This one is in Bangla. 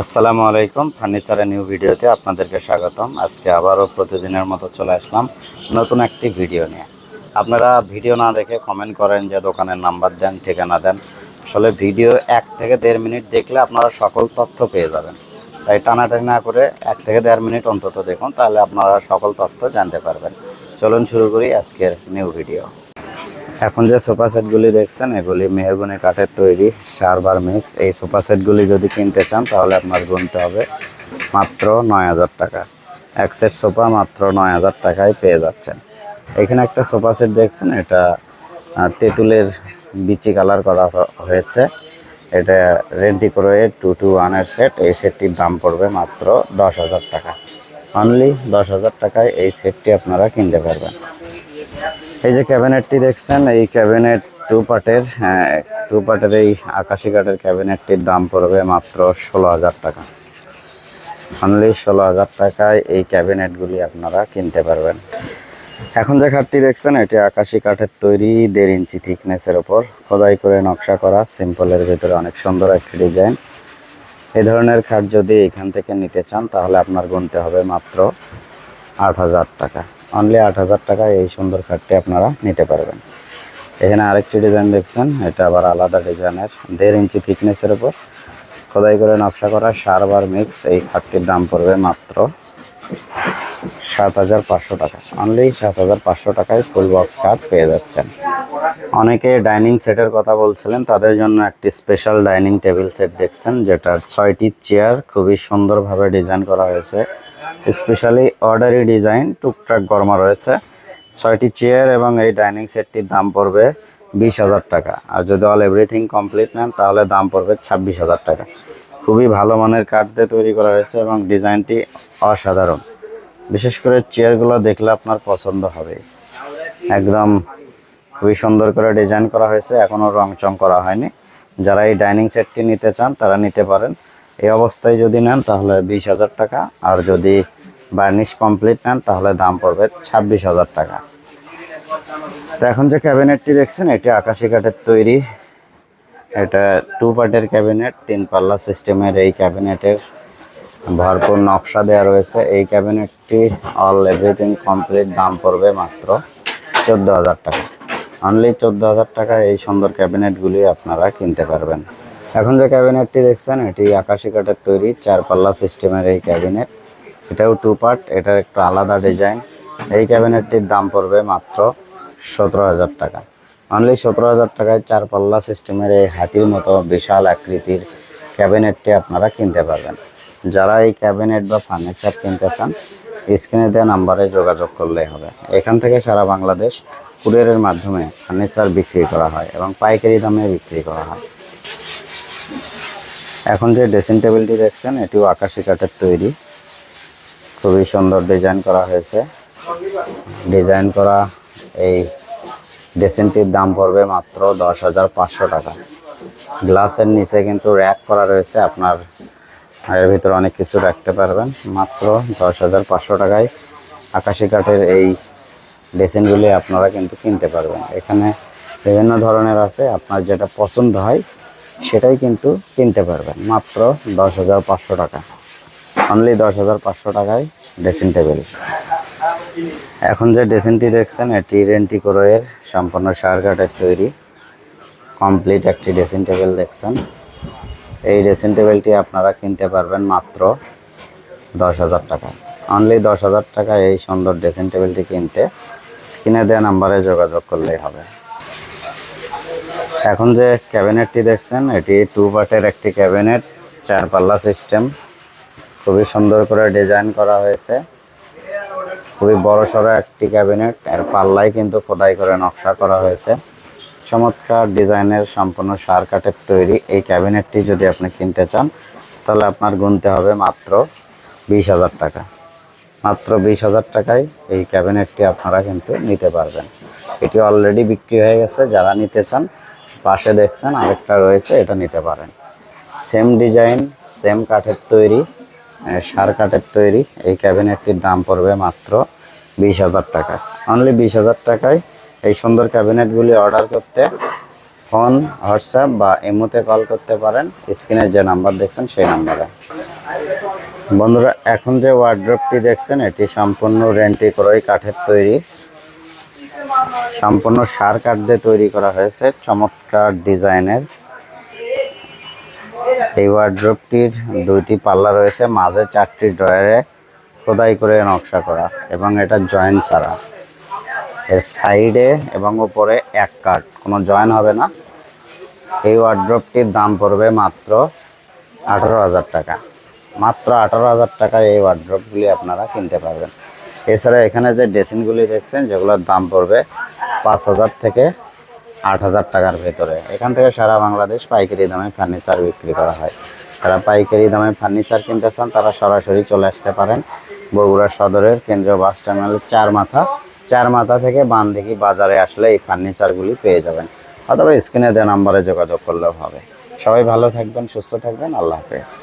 আসসালামু আলাইকুম। ফার্নিচারের নিউ ভিডিওতে আপনাদেরকে স্বাগতম। আজকে আবারও প্রতিদিনের মতো চলে আসলাম নতুন একটি ভিডিও নিয়ে। আপনারা ভিডিও না দেখে কমেন্ট করেন যে দোকানের নাম্বার দেন, ঠিকানা দেন। আসলে ভিডিও এক থেকে দেড় মিনিট দেখলে আপনারা সকল তথ্য পেয়ে যাবেন। তাই টানাটানি না করে এক থেকে দেড় মিনিট অন্তত দেখুন, তাহলে আপনারা সকল তথ্য জানতে পারবেন। চলুন শুরু করি আজকের নিউ ভিডিও এখন যে সোফা সেটগুলি দেখছেন, এগুলি মেহগুনি কাঠের তৈরি সারবার মিক্স। এই সোফা সেটগুলি যদি কিনতে চান, তাহলে আপনার গুনতে হবে মাত্র নয় হাজার টাকা। এক সেট সোফা মাত্র নয় হাজার টাকায় পেয়ে যাচ্ছেন। এখানে একটা সোফা সেট দেখছেন, এটা তেঁতুলের বিচি কালার করা হয়েছে। এটা রেন্টি করে টু টু ওয়ানের সেট। এই সেটটির দাম পড়বে মাত্র দশ হাজার টাকা। অনলি দশ হাজার টাকায় এই সেটটি আপনারা কিনতে পারবেন। এই যে ক্যাবিনেটটি দেখছেন, এই ক্যাবিনেট টু পার্টের হ্যাঁ টু পার্টের এই আকাশি কাঠের ক্যাবিনেটটির দাম পড়বে মাত্র ষোলো হাজার টাকা। অনলি ষোলো হাজার টাকায় এই ক্যাবিনেটগুলি আপনারা কিনতে পারবেন। এখন যে খাটটি দেখছেন, এটি আকাশি কাঠের তৈরি, দেড় ইঞ্চি থিকনেসের ওপর। খোদাই করে নকশা করা, সিম্পলের ভিতরে অনেক সুন্দর একটি ডিজাইন। এই ধরনের খাট যদি এখান থেকে নিতে চান, তাহলে আপনার গুনতে হবে মাত্র আট হাজার টাকা। অনলি আট হাজার টাকা এই সুন্দর খাটটি আপনারা নিতে পারবেন। এখানে আরেকটি ডিজাইন দেখছেন, এটা আবার আলাদা ডিজাইনের, দেড় ইঞ্চি থিকনেসের উপর। খোদাই করে নকশা করা সারবার মিক্স, এই খাটটির দাম পড়বে মাত্র সাত হাজার পাঁচশো টাকা। অনলি সাত হাজার পাঁচশো টাকায় ফুল বক্স কাঠ পেয়ে যাচ্ছেন। অনেকে ডাইনিং সেটের কথা বলছিলেন, তাদের জন্য একটি স্পেশাল ডাইনিং টেবিল সেট দেখছেন, যেটার ছয়টি চেয়ার খুবই সুন্দরভাবে ডিজাইন করা হয়েছে। স্পেশালি অর্ডারি ডিজাইন টুকটাক গরমা রয়েছে। ছয়টি চেয়ার এবং এই ডাইনিং সেটটির দাম পড়বে বিশ হাজার টাকা। আর যদি অল এভরিথিং কমপ্লিট নেন, তাহলে দাম পড়বে ছাব্বিশ হাজার টাকা। খুবই ভালো মানের কাঠ দিয়ে তৈরি করা হয়েছে এবং ডিজাইনটি অসাধারণ। বিশেষ করে চেয়ারগুলো দেখলে আপনার পছন্দ হবে। একদম খুবই সুন্দর করে ডিজাইন করা হয়েছে এখনও রং চং করা হয়নি। যারা এই ডাইনিং সেটটি নিতে চান, তারা নিতে পারেন। এই অবস্থায় যদি নেন, তাহলে বিশ হাজার টাকা। আর যদি বার্নিশ কমপ্লিট নেন, তাহলে দাম পড়বে ছাব্বিশ হাজার টাকা। তো এখন যে ক্যাবিনেটটি দেখছেন, এটি আকাশি কাঠের তৈরি। এটা টু পার্টের ক্যাবিনেট, তিন পাল্লা সিস্টেমের এই ক্যাবিনেটের ভরপুর নকশা দেওয়া রয়েছে। এই ক্যাবিনেটটি অল এভরিথিং কমপ্লিট দাম পড়বে মাত্র চোদ্দ হাজার টাকা। অনলি চোদ্দ হাজার টাকা এই সুন্দর ক্যাবিনেটগুলি আপনারা কিনতে পারবেন। এখন যে ক্যাবিনেটটি দেখছেন, এটি আকাশি কাঠের তৈরি চার পাল্লা সিস্টেমের এই ক্যাবিনেট। এটাও টু পার্ট এটার একটু আলাদা ডিজাইন এই ক্যাবিনেটটির দাম পড়বে মাত্র সতেরো হাজার টাকা। অনলি সতেরো হাজার টাকায় চার পাল্লা সিস্টেমের এই হাতির মতো বিশাল আকৃতির ক্যাবিনেটটি আপনারা কিনতে পারবেন। যারা এই ক্যাবিনেট বা ফার্নিচার কিনতে চান, স্ক্রিনে দেওয়া নাম্বারে যোগাযোগ করলেই হবে। এখান থেকে সারা বাংলাদেশ কুরিয়ারের মাধ্যমে ফার্নিচার বিক্রি করা হয় এবং পাইকারি দামে বিক্রি করা হয়। এখন যে ড্রেসিং টেবিলটি দেখছেন, এটিও আকাশি কাঠের তৈরি। খুবই সুন্দর ডিজাইন করা হয়েছে। ডিজাইন করা এই ড্রেসিংটির দাম পড়বে মাত্র দশ হাজার পাঁচশো টাকা। গ্লাসের নিচে কিন্তু র্যাক করা রয়েছে আপনার এর ভিতরে অনেক কিছু রাখতে পারবেন। মাত্র দশ হাজার পাঁচশো টাকায় আকাশি কাঠের এই ড্রেসিংগুলি আপনারা কিন্তু কিনতে পারবেন। এখানে বিভিন্ন ধরনের আছে, আপনার যেটা পছন্দ হয় সেটাই কিন্তু কিনতে পারবেন। মাত্র দশ হাজার পাঁচশো টাকা। অনলি দশ হাজার পাঁচশো টাকায় ড্রেসিং টেবিল এখন যে ড্রেসিংটি দেখছেন, এটি রেন্টি এর সম্পূর্ণ সার কাঠের তৈরি। কমপ্লিট একটি ড্রেসিং টেবিল দেখছেন। এই ড্রেসিং টেবিলটি আপনারা কিনতে পারবেন মাত্র দশ হাজার টাকা। অনলি দশ হাজার টাকা এই সুন্দর ড্রেসিং টেবিলটি কিনতে। স্ক্রিনে দেওয়া নাম্বারে যোগাযোগ করলেই হবে। এখন যে ক্যাবিনেটটি দেখছেন, এটি টু পার্টের একটি ক্যাবিনেট চার পাল্লা সিস্টেম খুবই সুন্দর করে ডিজাইন করা হয়েছে। খুবই বড় সড়ো একটি ক্যাবিনেট এর পাল্লায় কিন্তু খোদাই করে নকশা করা হয়েছে। চমৎকার ডিজাইনের সম্পূর্ণ সার কাঠের তৈরি এই ক্যাবিনেটটি যদি আপনি কিনতে চান, তাহলে আপনার গুনতে হবে মাত্র বিশ হাজার টাকা। মাত্র বিশ হাজার টাকায় এই ক্যাবিনেটটি আপনারা কিন্তু নিতে পারবেন। এটি অলরেডি বিক্রি হয়ে গেছে, যারা নিতে চান, পাশে দেখছেন আরেকটা রয়েছে, এটা নিতে পারেন। সেম ডিজাইন সেম কাঠের তৈরি সার কাঠের তৈরি, এই ক্যাবিনেটটির দাম পড়বে মাত্র বিশ হাজার টাকা অনলি বিশ হাজার টাকায় এই সুন্দর ক্যাবিনেটগুলি অর্ডার করতে ফোন, হোয়াটসঅ্যাপ বা এমোতে কল করতে পারেন। স্ক্রিনে যে নাম্বার দেখছেন সেই নাম্বারে। বন্ধুরা, এখন যে ওয়ার্ড্রপটি দেখছেন, এটি সম্পূর্ণ রেন্টি ক্রয় কাঠের তৈরি। সম্পূর্ণ সার কাঠ দিয়ে তৈরি করা হয়েছে, চমৎকার ডিজাইনের। এই ওয়ার্ড্রপটির দুইটি পাল্লা রয়েছে, মাঝে চারটি ড্রয়ারে খোদাই করে নকশা করা এবং এটা জয়েন্ট ছাড়া। এর সাইডে এবং উপরে এক কাঠ কোনো জয়েন হবে না। এই ওয়ার্ড্রপটির দাম পড়বে মাত্র আঠারো হাজার টাকা। মাত্র আঠারো হাজার টাকায় এই ওয়ার্ড্রপগুলি আপনারা কিনতে পারবেন। এছাড়া এখানে যে ড্রেসিংগুলি দেখছেন, যেগুলোর দাম পড়বে পাঁচ হাজার থেকে আট হাজার টাকার ভেতরে। এখান থেকে সারা বাংলাদেশ পাইকারি দামে ফার্নিচার বিক্রি করা হয়। যারা পাইকারি দামে ফার্নিচার কিনতে চান, তারা সরাসরি চলে আসতে পারেন। বগুড়া সদরের কেন্দ্রীয় বাস টার্মিনালের চার মাথা চার মাথা থেকে বান দেখি বাজারে আসলে এই ফার্নিচারগুলি পেয়ে যাবেন। অথবা স্ক্রিনে দেওয়া নাম্বারে যোগাযোগ করলেও হবে। সবাই ভালো থাকবেন, সুস্থ থাকবেন। আল্লাহ হাফেজ।